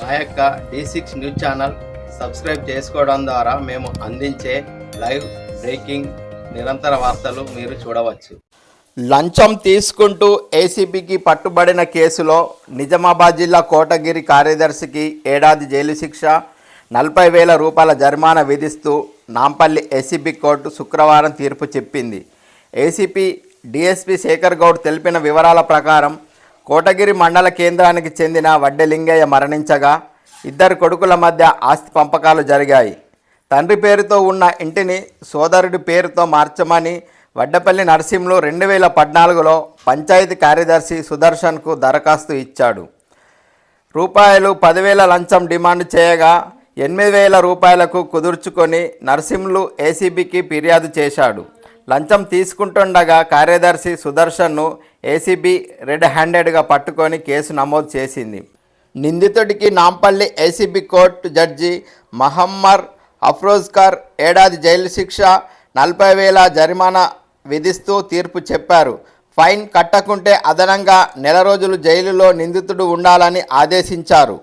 మా యొక్క D six news channel subscribe చేసుకోవడం ద్వారా మేము అందించే లైవ్ బ్రేకింగ్ నిరంతర వార్తలు మీరు చూడవచ్చు. లంచం తీసుకుంటూ ఏసీబీకి పట్టుబడిన కేసులో నిజామాబాద్ జిల్లా కోటగిరి కార్యదర్శికి ఏడాది జైలు శిక్ష నలభై వేల రూపాయల జరిమానా విధిస్తూ నాంపల్లి ఏసీబీ కోర్టు శుక్రవారం తీర్పు చెప్పింది. ఏసీపీ డిఎస్పీ శేఖర్ గౌడ్ తెలిపిన వివరాల ప్రకారం కోటగిరి మండల కేంద్రానికి చెందిన వడ్డెలింగయ్య మరణించగా ఇద్దరు కొడుకుల మధ్య ఆస్తి పంపకాలు జరిగాయి. తండ్రి పేరుతో ఉన్న ఇంటిని సోదరుడి పేరుతో మార్చమని వడ్డపల్లి నరసింహులు రెండు వేల పద్నాలుగులో పంచాయతీ కార్యదర్శి సుదర్శన్కు దరఖాస్తు ఇచ్చాడు. రూపాయలు పదివేల లంచం డిమాండ్ చేయగా ఎనిమిది వేల రూపాయలకు కుదుర్చుకొని నరసింహులు ఏసీబీకి ఫిర్యాదు చేశాడు. లంచం తీసుకుంటుండగా కార్యదర్శి సుదర్శన్ను ఏసీబీ రెడ్ హ్యాండెడ్గా పట్టుకొని కేసు నమోదు చేసింది. నిందితుడికి నాంపల్లి ఏసీబీ కోర్టు జడ్జి మహమ్మర్ అఫ్రోజ్కర్ ఏడాది జైలు శిక్ష నలభై వేల జరిమానా విధిస్తూ తీర్పు చెప్పారు. ఫైన్ కట్టకుంటే అదనంగా నెల రోజులు జైలులో నిందితుడు ఉండాలని ఆదేశించారు.